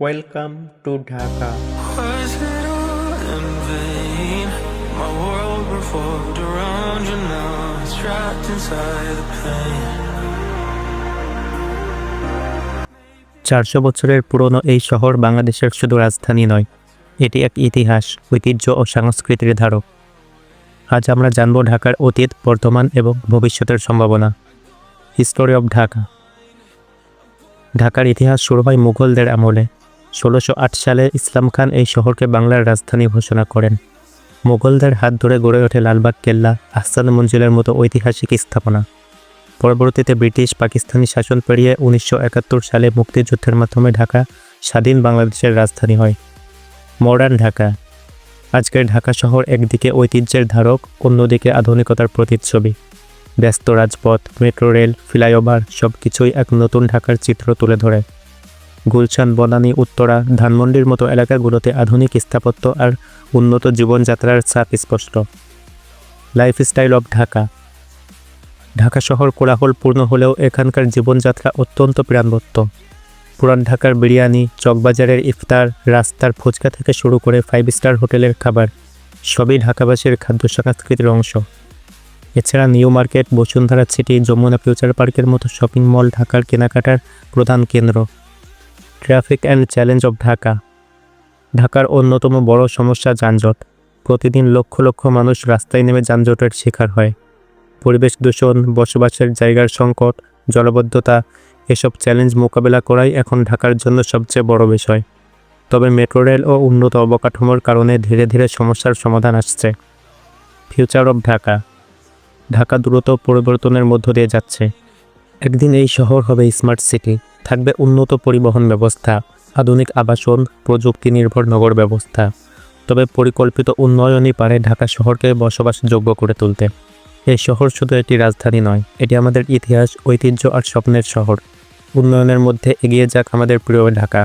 Welcome to Dhaka. Was it all in vain? My world revolved around you now. It's trapped inside the pain. চারশো বছরের পুরনো এই শহর বাংলাদেশের শুধু রাজধানী নয় এটি এক ইতিহাস ঐতিহ্য ও সংস্কৃতির ধারক আজ আমরা জানব ঢাকার অতীত বর্তমান এবং ভবিষ্যতের সম্ভাবনা হিস্টোরি অব ঢাকা ঢাকার ইতিহাস শুরু হয় মুঘলদের আমলে ষোলোশো সালে ইসলাম খান এই শহরকে বাংলার রাজধানী ঘোষণা করেন। মুঘলদের হাত ধরে গড়ে ওঠে লালবাগ কেল্লা, আহসান মঞ্জিলের মতো ঐতিহাসিক স্থাপনা। পরবর্তীতে ব্রিটিশ পাকিস্তানি শাসন পেরিয়ে উনিশশো একাত্তর সালে মুক্তিযুদ্ধের মাধ্যমে ঢাকা স্বাধীন বাংলাদেশের রাজধানী হয়। মডার্ন ঢাকা। আজকের ঢাকা শহর একদিকে ঐতিহ্যের ধারক, অন্যদিকে আধুনিকতার প্রতিচ্ছবি। ব্যস্ত রাজপথ, মেট্রো রেল, ফ্লাইওভার সব কিছুই এক নতুন ঢাকার চিত্র তুলে ধরে। গুলশান, বনানী, উত্তরা, ধানমন্ডির মতো এলাকাগুলোতে আধুনিক স্থাপত্য আর উন্নত জীবনযাত্রার ছাপ স্পষ্ট। Lifestyle of Dhaka. ঢাকা শহর কোলাহলপূর্ণ হলেও এখানকার জীবনযাত্রা অত্যন্ত প্রাণবত্ত পুরান ঢাকার বিরিয়ানি, চকবাজারের ইফতার, রাস্তার ফুচকা থেকে শুরু করে ফাইভ স্টার হোটেলের খাবার, সবই ঢাকাবাসীর খাদ্য সংস্কৃতির অংশ। এছাড়া new market, Bashundhara city, Jamuna future পার্কের মতো শপিং মল ঢাকার কেনাকাটার প্রধান কেন্দ্র। Traffic and challenge of Dhaka. ঢাকার অন্যতম বড় সমস্যা যানজট। প্রতিদিন লক্ষ লক্ষ মানুষ রাস্তায় নেমে যানজটের শিকার হয়। পরিবেশ দূষণ, বসবাসের জায়গার সংকট, জলবদ্ধতা, এসব চ্যালেঞ্জ মোকাবেলা করাই এখন ঢাকার জন্য সবচেয়ে বড় বিষয়। তবে মেট্রো রেল ও উন্নত অবকাঠামোর কারণে ধীরে ধীরে সমস্যার সমাধান আসছে। Future of Dhaka. ঢাকা দ্রুত পরিবর্তনের মধ্য দিয়ে যাচ্ছে। একদিন এই শহর হবে স্মার্ট সিটি থাকবে উন্নত পরিবহন ব্যবস্থা, আধুনিক আবাসন, প্রযুক্তি নির্ভর নগর ব্যবস্থা। তবে পরিকল্পিত উন্নয়নই পারে ঢাকা শহরকে বসবাসযোগ্য করে তুলতে। এই শহর শুধু একটি রাজধানী নয়, এটি আমাদের ইতিহাস, ঐতিহ্য আর স্বপ্নের শহর। উন্নয়নের মধ্যে এগিয়ে যাক আমাদের প্রিয় ঢাকা।